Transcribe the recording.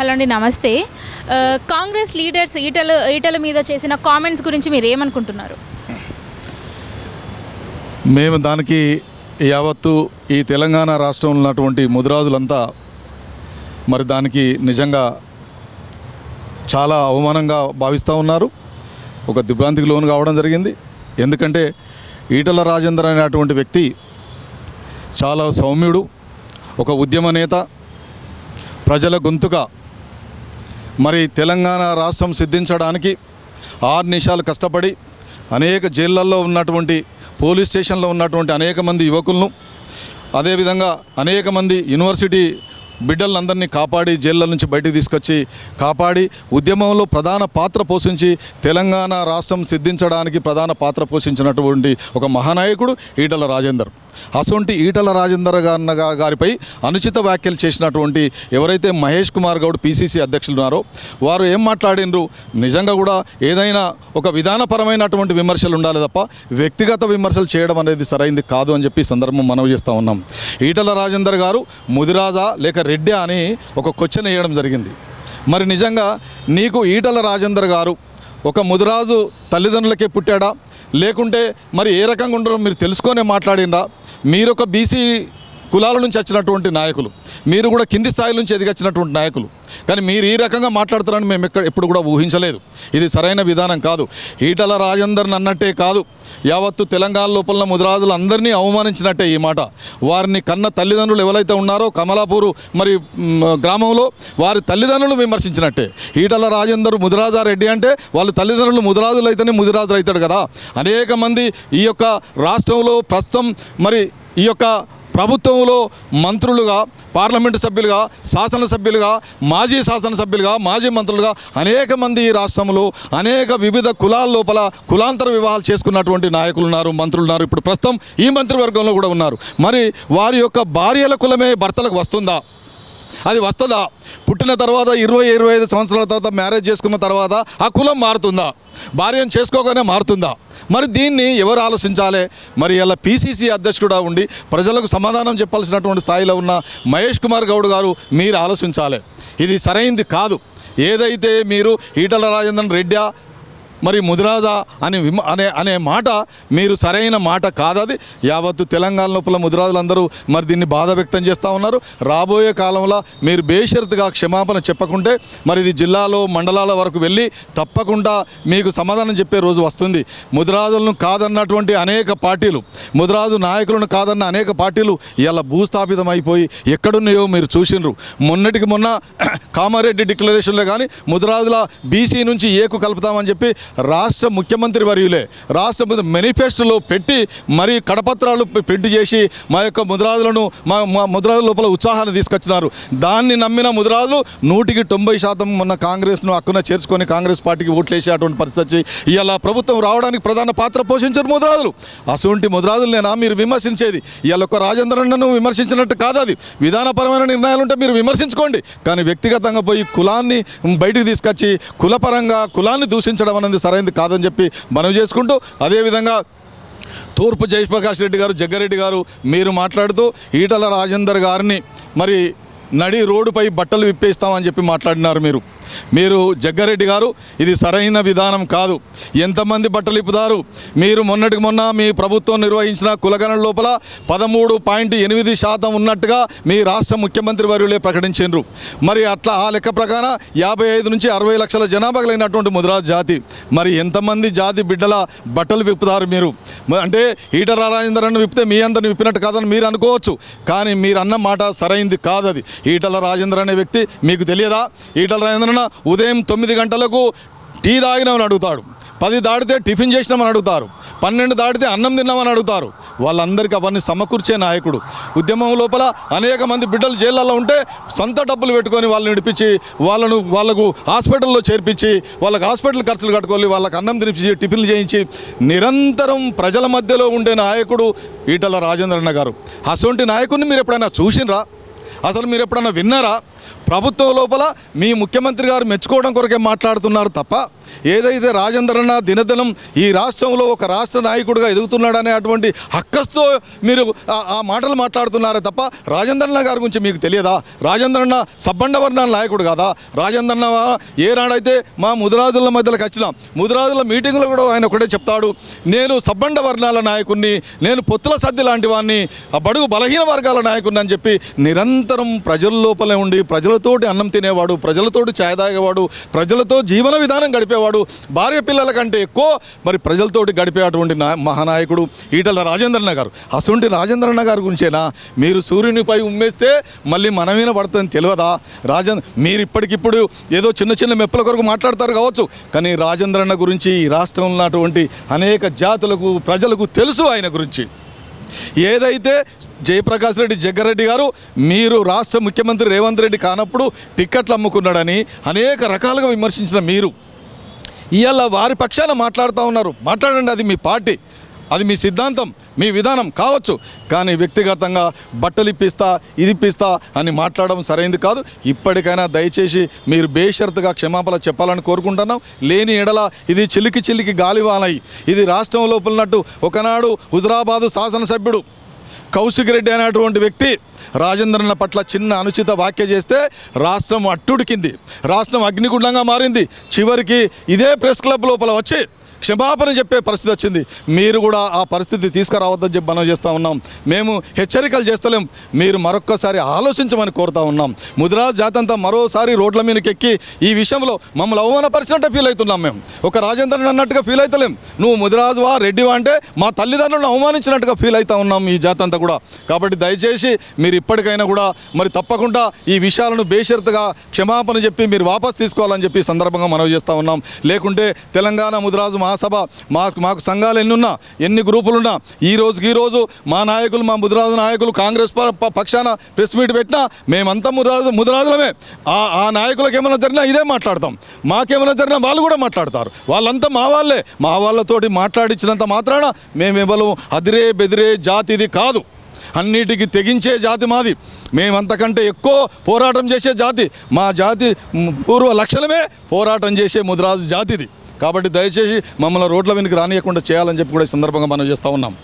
Hello అండి నమస్తే. Congress leaders Etela Etela మీద చేసిన కామెంట్స్ గురించి మీరు ఏమనుకుంటున్నారు? మేము దానికి యావత్తు ఈ తెలంగాణ రాష్ట్రంలో ఉన్నటువంటి ముదిరాజులంతా మరి దానికి నిజంగా చాలా అవమానంగా భావిస్తూ ఉన్నారు. ఒక దిగ్భ్రాంతికి లోను కావడం జరిగింది. ఎందుకంటే ఈటల రాజేందర్ అనేటువంటి వ్యక్తి చాలా సౌమ్యుడు ఒక ఉద్యమ నేత ప్రజల గొంతుక మరి తెలంగాణ రాష్ట్రం సిద్ధించడానికి ఆరు నిమిషాలు కష్టపడి అనేక జైళ్ళల్లో ఉన్నటువంటి పోలీస్ స్టేషన్లో ఉన్నటువంటి అనేక మంది యువకులను అదేవిధంగా అనేక మంది యూనివర్సిటీ బిడ్డలందరినీ కాపాడి జైళ్ళ నుంచి బయటికి తీసుకొచ్చి కాపాడి ఉద్యమంలో ప్రధాన పాత్ర పోషించి తెలంగాణ రాష్ట్రం సిద్ధించడానికి ప్రధాన పాత్ర పోషించినటువంటి ఒక మహానాయకుడు ఈటల రాజేందర్. అసొంటి ఈటల రాజేందర్ గారు గారిపై అనుచిత వ్యాఖ్యలు చేసినటువంటి ఎవరైతే మహేష్ కుమార్ గౌడ్ పీసీసీ అధ్యక్షులు ఉన్నారో వారు ఏం మాట్లాడినరు? నిజంగా కూడా ఏదైనా ఒక విధానపరమైనటువంటి విమర్శలు ఉండాలి తప్ప వ్యక్తిగత విమర్శలు చేయడం అనేది సరైంది కాదు అని చెప్పి సందర్భం మనవి చేస్తూ ఉన్నాం. ఈటల రాజేందర్ గారు ముదిరాజా లేక రెడ్డి అని ఒక క్వశ్చన్ వేయడం జరిగింది. మరి నిజంగా నీకు ఈటల రాజేందర్ గారు ఒక ముదిరాజు తల్లిదండ్రులకే పుట్టాడా? లేకుంటే మరి ఏ రకంగా ఉండరో మీరు తెలుసుకొనే మాట్లాడినరా? మీరు ఒక బీసీ కులాల నుంచి వచ్చినటువంటి నాయకులు మీరు కూడా కింది స్థాయి నుంచి ఎదిగొచ్చినటువంటి నాయకులు. కానీ మీరు ఈ రకంగా మాట్లాడుతారని మేము ఎక్కడ ఎప్పుడు కూడా ఊహించలేదు. ఇది సరైన విధానం కాదు. ఈటల రాజేందర్ని అన్నట్టే కాదు. యావత్తు తెలంగాణ లోపల ముదిరాజులు అందరినీ అవమానించినట్టే ఈ మాట. వారిని కన్న తల్లిదండ్రులు ఎవరైతే ఉన్నారో కమలాపూరు మరి గ్రామంలో వారి తల్లిదండ్రులు విమర్శించినట్టే. ఈటల రాజేందర్ ముదిరాజారెడ్డి అంటే వాళ్ళ తల్లిదండ్రులు ముదిరాజులు అయితేనే ముదిరాజులు అవుతాడు కదా. అనేక మంది ఈ యొక్క రాష్ట్రంలో ప్రస్తుతం మరి ఈ యొక్క ప్రభుత్వంలో మంత్రులుగా పార్లమెంటు సభ్యులుగా శాసనసభ్యులుగా మాజీ శాసనసభ్యులుగా మాజీ మంత్రులుగా అనేక మంది ఈ రాష్ట్రంలో అనేక వివిధ కులాల లోపల కులాంతర వివాహాలు చేసుకున్నటువంటి నాయకులు ఉన్నారు మంత్రులు ఉన్నారు. ఇప్పుడు ప్రస్తుతం ఈ మంత్రివర్గంలో కూడా ఉన్నారు. మరి వారి యొక్క భార్యల కులమే భర్తలకు వస్తుందా? అది వస్తుందా? పుట్టిన తర్వాత ఇరవై ఇరవై ఐదు సంవత్సరాల తర్వాత మ్యారేజ్ చేసుకున్న తర్వాత ఆ కులం మారుతుందా? భార్యను చేసుకోగానే మారుతుందా? మరి దీన్ని ఎవరు ఆలోచించాలి? మరి ఇలా పీసీసీ అధ్యక్షుడా ఉండి ప్రజలకు సమాధానం చెప్పాల్సినటువంటి స్థాయిలో ఉన్న మహేష్ కుమార్ గౌడ్ గారు మీరు ఆలోచించాలి. ఇది సరైంది కాదు. ఏదైతే మీరు ఈటల రాజేంద్రన్ రెడ్డి మరి ముదిరాజా అని విమ అనే అనే మాట మీరు సరైన మాట కాదది. యావత్తు తెలంగాణ లోపల ముదిరాజులందరూ మరి దీన్ని బాధ వ్యక్తం చేస్తూ ఉన్నారు. రాబోయే కాలంలో మీరు బేషరతుగా క్షమాపణ చెప్పకుంటే మరి ఇది జిల్లాలో మండలాల వరకు వెళ్ళి తప్పకుండా మీకు సమాధానం చెప్పే రోజు వస్తుంది. ముదిరాజులను కాదన్నటువంటి అనేక పార్టీలు ముదిరాజు నాయకులను కాదన్న అనేక పార్టీలు ఇలా భూస్థాపితం అయిపోయి ఎక్కడున్నాయో మీరు చూసినారు మొన్నటికి మొన్న కామారెడ్డి డిక్లరేషన్లో కానీ ముదిరాజుల బీసీ నుంచి ఏకు కలుపుతామని చెప్పి రాష్ట్ర ముఖ్యమంత్రి వర్యులే. రాష్ట్ర మేనిఫెస్టోలో పెట్టి మరి కడపత్రాలు ప్రింట్ చేసి మా యొక్క ముద్రాదులను మా మా లోపల ఉత్సాహాన్ని తీసుకొచ్చినారు. దాన్ని నమ్మిన ముద్రాదులు నూటికి తొంభై శాతం మొన్న కాంగ్రెస్ను అక్కున చేర్చుకొని కాంగ్రెస్ పార్టీకి ఓట్లేసేటువంటి పరిస్థితి వచ్చి ఇవాళ ప్రభుత్వం రావడానికి ప్రధాన పాత్ర పోషించారు ముద్రాదులు. అటువంటి ముదిరాజులనేనా మీరు విమర్శించేది. ఇవాళ ఒక రాజేంద్రను విమర్శించినట్టు కాదు అది. విధానపరమైన నిర్ణయాలు ఉంటే మీరు విమర్శించుకోండి. కానీ వ్యక్తిగతంగా పోయి కులాన్ని బయటికి తీసుకొచ్చి కులపరంగా కులాన్ని దూషించడం అనేది సరైనది కాదని చెప్పి మనవి చేసుకుంటూ అదేవిధంగా తూర్పు జయప్రకాష్ రెడ్డి గారు జగ్గారెడ్డి గారు మీరు మాట్లాడుతూ ఈటల రాజేందర్ గారిని మరి నడి రోడ్డుపై బట్టలు విప్పేస్తామని చెప్పి మాట్లాడినారు మీరు. మీరు జగ్గారెడ్డి గారు ఇది సరైన విధానం కాదు. ఎంతమంది బట్టలు ఇప్పుతారు మీరు మొన్నటికి మొన్న మీ ప్రభుత్వం నిర్వహించిన కులగణన లోపల పదమూడు పాయింట్ ఎనిమిది శాతం ఉన్నట్టుగా మీ రాష్ట్ర ముఖ్యమంత్రి వర్యులే ప్రకటించారు మరి అట్లా ఆ లెక్క ప్రకారం యాభై ఐదు నుంచి అరవై లక్షల జనాభా కలిగినటువంటి ముదిరాజ్ జాతి మరి ఎంతమంది జాతి బిడ్డల బట్టలు విప్పుతారు మీరు? అంటే ఈటల రాజేందర్ విప్పితే మీ అందరిని విప్పినట్టు కాదని మీరు అనుకోవచ్చు. కానీ మీరు అన్న మాట సరైంది కాదు అది ఈటల రాజేందర్ అనే వ్యక్తి మీకు తెలియదా? ఈటల రాజేంద్రన ఉదయం తొమ్మిది గంటలకు టీ తాగినామని అడుగుతాడు పది దాటితే టిఫిన్ చేసినామని అడుగుతారు. పన్నెండు దాటితే అన్నం తిన్నామని అడుగుతారు. వాళ్ళందరికీ అవన్నీ సమకూర్చే నాయకుడు. ఉద్యమం లోపల అనేక మంది బిడ్డలు జైళ్ళల్లో ఉంటే సొంత డబ్బులు పెట్టుకొని వాళ్ళని నడిపించి వాళ్ళను వాళ్ళకు హాస్పిటల్లో చేర్పించి వాళ్ళకి హాస్పిటల్ ఖర్చులు కట్టుకొని వాళ్ళకి అన్నం తినిపించి టిఫిన్లు చేయించి నిరంతరం ప్రజల మధ్యలో ఉండే నాయకుడు ఈటల రాజేంద్రన్న గారు. అసొంటి నాయకుడిని మీరు ఎప్పుడైనా చూసినరా? అసలు మీరు ఎప్పుడైనా విన్నారా? ప్రభుత్వం లోపల మీ ముఖ్యమంత్రి గారు మెచ్చుకోవడం కొరకే మాట్లాడుతున్నారు తప్ప ఏదైతే రాజేంద్రన్న దినదినం ఈ రాష్ట్రంలో ఒక రాష్ట్ర నాయకుడిగా ఎదుగుతున్నాడనే అటువంటి హక్కస్తో మీరు ఆ- మాటలు మాట్లాడుతున్నారే తప్ప రాజేంద్రన్న గారి గురించి మీకు తెలియదా? రాజేంద్రన్న సబ్బండ వర్ణాల నాయకుడు కాదా? రాజేంద్రన్న ఏనాడైతే మా ముదిరాజుల మధ్యలోకి వచ్చినాం ముదిరాజుల మీటింగ్లో కూడా ఆయన ఒకటే చెప్తాడు నేను సబ్బండ వర్ణాల నాయకుడిని నేను పొత్తుల సద్ది లాంటి వాడిని ఆ బడుగు బలహీన వర్గాల నాయకుడిని అని చెప్పి నిరంతరం ప్రజల లోపలే ఉండి ప్రజలతోటి అన్నం తినేవాడు ప్రజలతోటి ఛాయ్ తాగేవాడు ప్రజలతో జీవన విధానం గడిపేవాడు భార్య పిల్లల కంటే ఎక్కువ మరి ప్రజలతోటి గడిపేటువంటి మహానాయకుడు ఈటల రాజేంద్రన్న గారు. అసొంటి రాజేంద్రన్న గారి గురించేనా? మీరు సూర్యునిపై ఉమ్మేస్తే మళ్ళీ మన మీద పడుతుంది తెలియదా? రాజేంద్ర మీరు ఇప్పటికిప్పుడు ఏదో చిన్న చిన్న మెప్పుల కొరకు మాట్లాడతారు కావచ్చు కానీ రాజేంద్రన్న గురించి ఈ రాష్ట్రంలో ఉన్నటువంటి అనేక జాతులకు ప్రజలకు తెలుసు ఆయన గురించి. ఏదైతే జయప్రకాష్ రెడ్డి జగ్గారెడ్డి గారు మీరు రాష్ట్ర ముఖ్యమంత్రి రేవంత్ రెడ్డి కానప్పుడు టిక్కెట్లు అమ్ముకున్నాడని అనేక రకాలుగా విమర్శించిన మీరు. ఇవాళ వారి పక్షాన మాట్లాడుతూ ఉన్నారు. మాట్లాడండి అది మీ పార్టీ. అది మీ సిద్ధాంతం మీ విధానం కావచ్చు. కానీ వ్యక్తిగతంగా బట్టలు ఇప్పిస్తా ఇది ఇప్పిస్తా అని మాట్లాడడం సరైంది కాదు. ఇప్పటికైనా దయచేసి మీరు బేషరతుగా క్షమాపణ చెప్పాలని కోరుకుంటున్నాం. లేని ఎడల ఇది చిలికి చిలికి గాలివానై. ఇది రాష్ట్రం లోపలనట్టు ఒకనాడు హుజరాబాదు శాసనసభ్యుడు కౌశిక్ రెడ్డి అనేటువంటి వ్యక్తి రాజేంద్రన్న పట్ల చిన్న అనుచిత వ్యాఖ్య చేస్తే రాష్ట్రం అట్టుడికింది. రాష్ట్రం అగ్నిగుండంగా మారింది. చివరికి ఇదే ప్రెస్ క్లబ్ లోపల వచ్చి క్షమాపణ చెప్పే పరిస్థితి వచ్చింది. మీరు కూడా ఆ పరిస్థితి తీసుకురావద్దని చెప్పి మనం చేస్తూ ఉన్నాం. మేము హెచ్చరికలు చేస్తలేం. మీరు మరొక్కసారి ఆలోచించమని కోరుతా ఉన్నాం. ముదిరాజ్ జాతంతా మరోసారి రోడ్ల మీదకి ఎక్కి ఈ విషయంలో మమ్మల్ని అవమానపరిచినట్టే ఫీల్ అవుతున్నాం మేము. ఒక రాజేంద్రన్ అన్నట్టుగా ఫీల్ అవుతలేం. నువ్వు ముదిరాజువా రెడ్డివా అంటే మా తల్లిదండ్రులను అవమానించినట్టుగా ఫీల్ అవుతా ఉన్నాం ఈ జాతంతా కూడా. కాబట్టి దయచేసి మీరు ఇప్పటికైనా కూడా మరి తప్పకుండా ఈ విషయాలను బేషరతుగా క్షమాపణ చెప్పి మీరు వాపస్ తీసుకోవాలని చెప్పి సందర్భంగా మనవి చేస్తూ ఉన్నాం. లేకుంటే తెలంగాణ ముదిరాజు మహాసభ మాకు మాకు సంఘాలు ఎన్నున్నా ఎన్ని గ్రూపులున్నా ఈ రోజుకి ఈరోజు మా నాయకులు మా ముదిరాజు నాయకులు కాంగ్రెస్ పక్షాన ప్రెస్ మీట్ పెట్టినా మేమంతా ముదిరాజు ముదిరాజులమే. ఆ ఆ నాయకులకు ఏమైనా జరిగినా ఇదే మాట్లాడతాం. మాకేమైనా జరిగినా వాళ్ళు కూడా మాట్లాడతారు. వాళ్ళంతా మా వాళ్ళే. మా వాళ్ళతోటి మాట్లాడించినంత మాత్రాన మేమెవలం అదిరే బెదిరే జాతిది కాదు. అన్నిటికీ తెగించే జాతి మాది. మేమంతకంటే ఎక్కువ పోరాటం చేసే జాతి. మా జాతి పూర్వ లక్షణమే పోరాటం చేసే ముదిరాజు జాతిది. కాబట్టి దయచేసి మమ్మల్ని రోడ్ల వెనుక రానియకుండా చేయాలని చెప్పి కూడా ఈ సందర్భంగా మనం చేస్తూ ఉన్నాం.